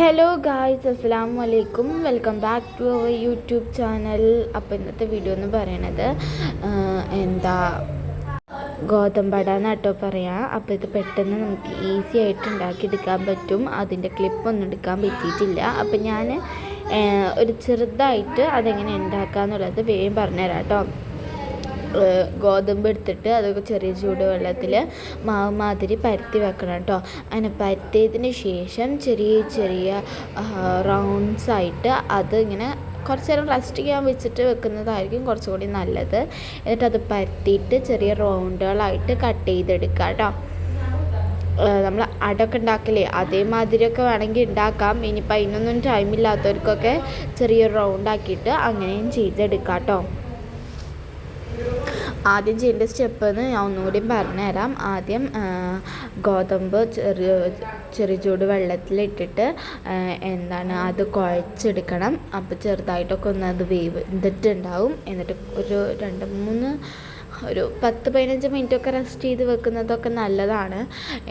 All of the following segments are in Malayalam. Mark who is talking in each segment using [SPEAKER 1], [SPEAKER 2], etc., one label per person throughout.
[SPEAKER 1] ഹലോ ഗായ്സ് അസ്സാം വലൈക്കും welcome back to our YouTube channel അപ്പോൾ ഇന്നത്തെ വീഡിയോ എന്ന് പറയണത് എന്താ ഗോതമ്പട എന്നാട്ടോ പറയാം. അപ്പോൾ ഇത് പെട്ടെന്ന് നമുക്ക് ഈസി ആയിട്ട് ഉണ്ടാക്കിയെടുക്കാൻ പറ്റും. അതിന്റെ ക്ലിപ്പൊന്നും എടുക്കാൻ പറ്റിയിട്ടില്ല. അപ്പോൾ ഞാൻ ഒരു ചെറുതായിട്ട് അതെങ്ങനെ ഉണ്ടാക്കാന്നുള്ളത് വേഗം പറഞ്ഞുതരാം കേട്ടോ ഗോതമ്പ് എടുത്തിട്ട് അതൊക്കെ ചെറിയ ചൂടുവെള്ളത്തിൽ മാവ് മാതിരി പരത്തി വെക്കണം കേട്ടോ. അങ്ങനെ പരത്തിയതിന് ശേഷം ചെറിയ ചെറിയ റൗണ്ട്സ് ആയിട്ട് അത് ഇങ്ങനെ കുറച്ച് നേരം റെസ്റ്റ് ചെയ്യാൻ വെച്ചിട്ട് വെക്കുന്നതായിരിക്കും കുറച്ചുകൂടി നല്ലത്. എന്നിട്ട് അത് പരത്തിയിട്ട് ചെറിയ റൗണ്ടുകളായിട്ട് കട്ട് ചെയ്തെടുക്കുക കേട്ടോ. നമ്മൾ അടൊക്കെ ഉണ്ടാക്കില്ലേ അതേമാതിരിയൊക്കെ വേണമെങ്കിൽ ഉണ്ടാക്കാം. ഇനിയിപ്പോൾ അതിനൊന്നും ടൈമില്ലാത്തവർക്കൊക്കെ ചെറിയ റൗണ്ട് ആക്കിയിട്ട് അങ്ങനെയും ചെയ്തെടുക്കാം കേട്ടോ. ആദ്യം ചെയ്യേണ്ട സ്റ്റെപ്പ് എന്ന് ഞാൻ ഒന്നുകൂടി പറഞ്ഞുതരാം ആദ്യം ഗോതമ്പ് ചെറിയ ചെറിയ ചൂട് വെള്ളത്തിലിട്ടിട്ട് എന്താണ് അത് കുഴച്ചെടുക്കണം. അപ്പോൾ ചെറുതായിട്ടൊക്കെ ഒന്ന് അത് വേവ് വെന്തിട്ടുണ്ടാവും എന്നിട്ട് ഒരു രണ്ട് മൂന്ന് ഒരു പത്ത് പതിനഞ്ച് മിനിറ്റൊക്കെ റെസ്റ്റ് ചെയ്ത് വെക്കുന്നതൊക്കെ നല്ലതാണ്.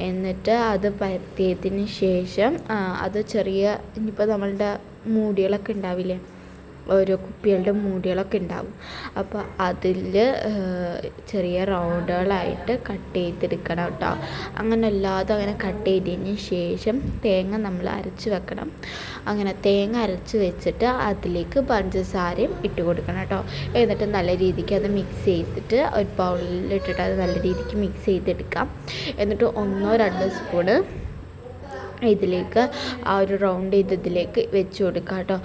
[SPEAKER 1] എന്നിട്ട് അത് പരത്തിയതിന് ശേഷം അത് ചെറിയ ഇനിയിപ്പോൾ നമ്മളുടെ മൂടികളൊക്കെ ഉണ്ടാവില്ലേ? ഓരോ കുപ്പികളുടെ മൂടികളൊക്കെ ഉണ്ടാവും. അപ്പോൾ അതിൽ ചെറിയ റൗണ്ടുകളായിട്ട് കട്ട് ചെയ്തെടുക്കണം കേട്ടോ. അങ്ങനെ അല്ലാതെ അങ്ങനെ കട്ട് ചെയ്തതിന് ശേഷം തേങ്ങ നമ്മൾ അരച്ച് വെക്കണം. അങ്ങനെ തേങ്ങ അരച്ച് വെച്ചിട്ട് അതിലേക്ക് പഞ്ചസാരയും ഇട്ട് കൊടുക്കണം കേട്ടോ. എന്നിട്ട് നല്ല രീതിക്ക് അത് മിക്സ് ചെയ്തിട്ട് ഒരു ബൗളിൽ ഇട്ടിട്ട് അത് നല്ല രീതിക്ക് മിക്സ് ചെയ്തെടുക്കാം. എന്നിട്ട് ഒന്നോ രണ്ടോ സ്പൂണ് ഇതിലേക്ക് ആ ഒരു റൗണ്ട് ചെയ്തതിലേക്ക് വെച്ച് കൊടുക്കുക കേട്ടോ.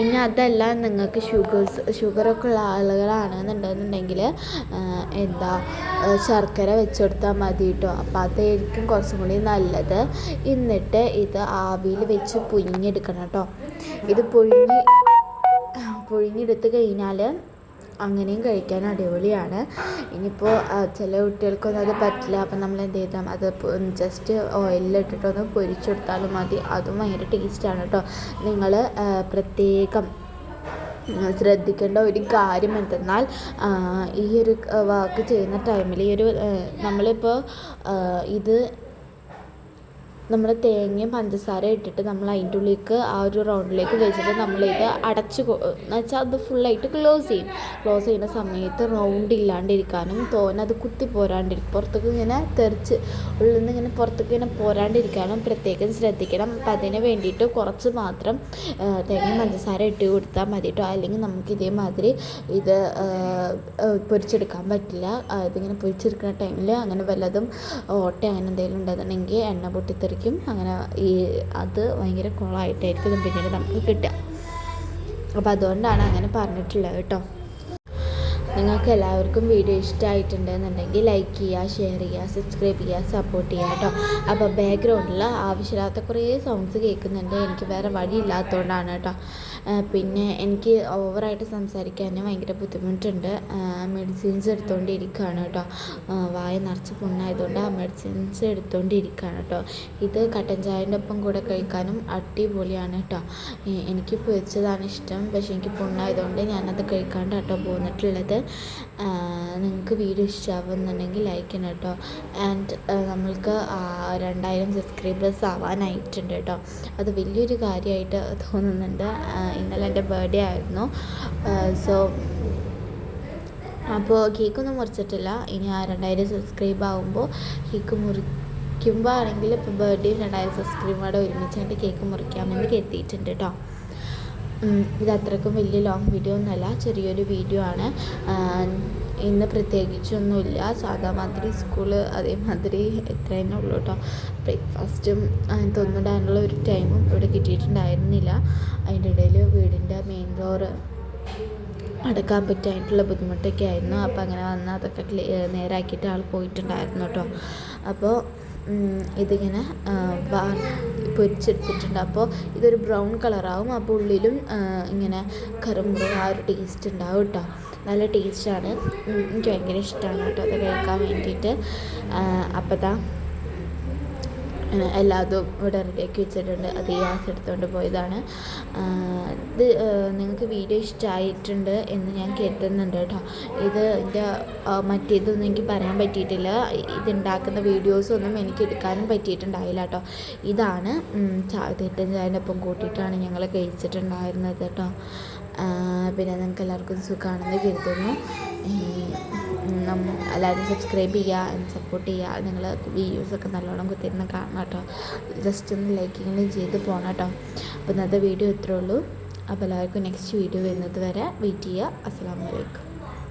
[SPEAKER 1] ഇനി അതല്ല നിങ്ങൾക്ക് ഷുഗേഴ്സ് ഷുഗറൊക്കെ ഉള്ള ആളുകളാണെന്നുണ്ടെന്നുണ്ടെങ്കിൽ എന്താ ശർക്കര വെച്ച് കൊടുത്താൽ മതി കേട്ടോ. അപ്പോൾ അതായിരിക്കും കുറച്ചും കൂടി നല്ലത്. എന്നിട്ട് ഇത് ആവിയിൽ വെച്ച് പുഴിഞ്ഞെടുക്കണം കേട്ടോ. ഇത് പുഴുങ്ങി പുഴുങ്ങിയെടുത്ത് കഴിഞ്ഞാൽ അങ്ങനെയും കഴിക്കാൻ അടിപൊളിയാണ്. ഇനിയിപ്പോൾ ചില കുട്ടികൾക്കൊന്നും അത് പറ്റില്ല. അപ്പം നമ്മൾ എന്ത് ചെയ്താൽ അത് ജസ്റ്റ് ഓയിലിലിട്ടിട്ടൊന്ന് പൊരിച്ചെടുത്താലും മതി. അതും ഭയങ്കര ടേസ്റ്റാണ് കേട്ടോ നിങ്ങൾ പ്രത്യേകം ശ്രദ്ധിക്കേണ്ട ഒരു കാര്യം എന്തെന്നാൽ ഈ ഒരു വർക്ക് ചെയ്യുന്ന ടൈമിൽ ഈ ഒരു നമ്മളിപ്പോൾ ഇത് നമ്മൾ തേങ്ങയും പഞ്ചസാര ഇട്ടിട്ട് നമ്മൾ അതിന്റെ ഉള്ളിലേക്ക് ആ ഒരു റൗണ്ടിലേക്ക് വെച്ചിട്ട് നമ്മളിത് അടച്ച് എന്ന് വെച്ചാൽ അത് ഫുള്ളായിട്ട് ക്ലോസ് ചെയ്യും. ക്ലോസ് ചെയ്യുന്ന സമയത്ത് റൗണ്ട് ഇല്ലാണ്ടിരിക്കാനും തോന അത് കുത്തി പോരാണ്ടിരിക്കും. പുറത്തേക്ക് ഇങ്ങനെ തെറിച്ച് ഉള്ളിൽ നിന്ന് ഇങ്ങനെ പുറത്തേക്ക് ഇങ്ങനെ പോരാണ്ടിരിക്കാനും പ്രത്യേകം ശ്രദ്ധിക്കണം. അപ്പം അതിന് വേണ്ടിയിട്ട് കുറച്ച് മാത്രം തേങ്ങ പഞ്ചസാര ഇട്ട് കൊടുത്താൽ മതി കേട്ടോ അല്ലെങ്കിൽ നമുക്ക് ഇതേമാതിരി ഇത് പൊരിച്ചെടുക്കാൻ പറ്റില്ല. ഇതിങ്ങനെ പൊരിച്ചെടുക്കുന്ന ടൈമിൽ അങ്ങനെ വല്ലതും ഓട്ട അങ്ങനെ എന്തെങ്കിലും ഉണ്ടെന്നുണ്ടെങ്കിൽ എണ്ണ പൊട്ടിത്തെറിക്കും അങ്ങനെ ഈ അത് ഭയങ്കര കുളമായിട്ടായിരിക്കും. പിന്നീട് നമുക്ക് കിട്ടുക. അപ്പോൾ അതുകൊണ്ടാണ് അങ്ങനെ പറഞ്ഞിട്ടുള്ളത് കേട്ടോ. നിങ്ങൾക്ക് എല്ലാവർക്കും വീഡിയോ ഇഷ്ടമായിട്ടുണ്ടെന്നുണ്ടെങ്കിൽ ലൈക്ക് ചെയ്യുക ഷെയർ ചെയ്യുക സബ്സ്ക്രൈബ് ചെയ്യുക സപ്പോർട്ട് ചെയ്യുക കേട്ടോ അപ്പോൾ ബാക്ക്ഗ്രൗണ്ടിൽ ആവശ്യമില്ലാത്ത കുറേ സൗണ്ട്സ് കേൾക്കുന്നുണ്ട്. എനിക്ക് വേറെ വഴിയില്ലാത്തതുകൊണ്ടാണ് കേട്ടോ പിന്നെ എനിക്ക് ഓവറായിട്ട് സംസാരിക്കാൻ ഭയങ്കര ബുദ്ധിമുട്ടുണ്ട്. മെഡിസിൻസ് എടുത്തുകൊണ്ടിരിക്കുകയാണ് കേട്ടോ വായ നിറച്ച് പുണ്ണായതുകൊണ്ട് ആ മെഡിസിൻസ് എടുത്തുകൊണ്ടിരിക്കുകയാണ് കേട്ടോ ഇത് കട്ടൻ ചായന്റെ ഒപ്പം കൂടെ കഴിക്കാനും അടിപൊളിയാണ് കേട്ടോ എനിക്ക് പൊരിച്ചതാണ് ഇഷ്ടം. പക്ഷേ എനിക്ക് പുണ്ണായതുകൊണ്ട് ഞാനത് കഴിക്കാണ്ട് കേട്ടോ പോന്നിട്ടുള്ളത്. നിങ്ങൾക്ക് വീഡിയോ ഇഷ്ടമാവുന്നുണ്ടെങ്കിൽ ലൈക്ക് ചെയ്യണം കേട്ടോ. ആൻഡ് നമ്മൾക്ക് രണ്ടായിരം സബ്സ്ക്രൈബേഴ്സ് ആവാനായിട്ടുണ്ട് കേട്ടോ. അത് വലിയൊരു കാര്യമായിട്ട് തോന്നുന്നുണ്ട്. ഇന്നലെ എന്റെ ബർത്ത്ഡേ ആയിരുന്നു. സോ അപ്പോൾ കേക്കൊന്നും മുറിച്ചിട്ടില്ല. ഇനി ആ രണ്ടായിരം സബ്സ്ക്രൈബ് ആകുമ്പോൾ കേക്ക് മുറിക്കുമ്പോൾ ആണെങ്കിൽ ഇപ്പോൾ ബർത്ത്ഡേ രണ്ടായിരം സബ്സ്ക്രൈബോടെ ഒരുമിച്ചായിട്ട് കേക്ക് മുറിക്കാമെന്ന് കരുതിയിട്ടുണ്ട് കേട്ടോ. ഇത് വലിയ ലോങ് വീഡിയോ ഒന്നുമല്ല ചെറിയൊരു വീഡിയോ ആണ്. ഇന്ന് പ്രത്യേകിച്ചൊന്നുമില്ല. സാധാ മാതിരി സ്കൂൾ അതേമാതിരി എത്ര തന്നെ ഉള്ളൂ കേട്ടോ ബ്രേക്ക്ഫാസ്റ്റും തൊന്നിടാനുള്ള ഒരു ടൈമും ഇവിടെ കിട്ടിയിട്ടുണ്ടായിരുന്നില്ല. അതിന്റെ ഇടയിൽ വീടിന്റെ മെയിൻ ഡോറ് അടക്കാൻ പറ്റായിട്ടുള്ള ബുദ്ധിമുട്ടൊക്കെ ആയിരുന്നു. അപ്പോൾ അങ്ങനെ വന്ന് അതൊക്കെ ക്ലീ നേരാക്കിയിട്ട് ആൾ പോയിട്ടുണ്ടായിരുന്നു കേട്ടോ അപ്പോൾ ഇതിങ്ങനെ പൊരിച്ചെടുത്തിട്ടുണ്ട്. അപ്പോൾ ഇതൊരു ബ്രൗൺ കളറാവും. അപ്പോൾ ഉള്ളിലും ഇങ്ങനെ കറുമ്പ് ആ ഒരു ടേസ്റ്റ് ഉണ്ടാവും കേട്ടോ നല്ല ടേസ്റ്റാണ് എനിക്ക് ഭയങ്കര ഇഷ്ടമാണ് കേട്ടോ അത് കഴിക്കാൻ വേണ്ടിയിട്ട്. അപ്പോൾ ഏഹ് എല്ലാതും ഇവിടെ റെഡിയാക്കി വെച്ചിട്ടുണ്ട്. അത് ഗ്യാസ് എടുത്തുകൊണ്ട് പോയതാണ്. ഇത് നിങ്ങൾക്ക് വീഡിയോ ഇഷ്ടമായിട്ടുണ്ട് എന്ന് ഞാൻ കരുതുന്നുണ്ട് കേട്ടോ. ഇത് എന്റെ മറ്റേതൊന്നും എനിക്ക് പറയാൻ പറ്റിയിട്ടില്ല. ഇതുണ്ടാക്കുന്ന വീഡിയോസൊന്നും എനിക്ക് എടുക്കാനും പറ്റിയിട്ടുണ്ടായില്ല കേട്ടോ. ഇതാണ് തെറ്റൻ ചായന്റെ ഒപ്പം കൂട്ടിയിട്ടാണ് ഞങ്ങൾ കഴിച്ചിട്ടുണ്ടായിരുന്നത് കേട്ടോ. പിന്നെ നിങ്ങൾക്ക് എല്ലാവർക്കും സുഖമാണെന്ന് കരുതുന്നു. എല്ലാവരും സബ്സ്ക്രൈബ് ചെയ്യുക സപ്പോർട്ട് ചെയ്യുക. നിങ്ങൾ വീഡിയോസൊക്കെ നല്ലോണം കുത്തിരുന്ന് കാണണം കേട്ടോ. ജസ്റ്റ് ഒന്ന് ലൈക്കിങ്ങും ചെയ്ത് പോകണം കേട്ടോ. അപ്പോൾ ഇന്നത്തെ വീഡിയോ ഇത്രേ ഉള്ളൂ. അപ്പോൾ എല്ലാവർക്കും നെക്സ്റ്റ് വീഡിയോ വരുന്നത് വരെ വെയിറ്റ് ചെയ്യുക. അസ്സാം വലൈക്കും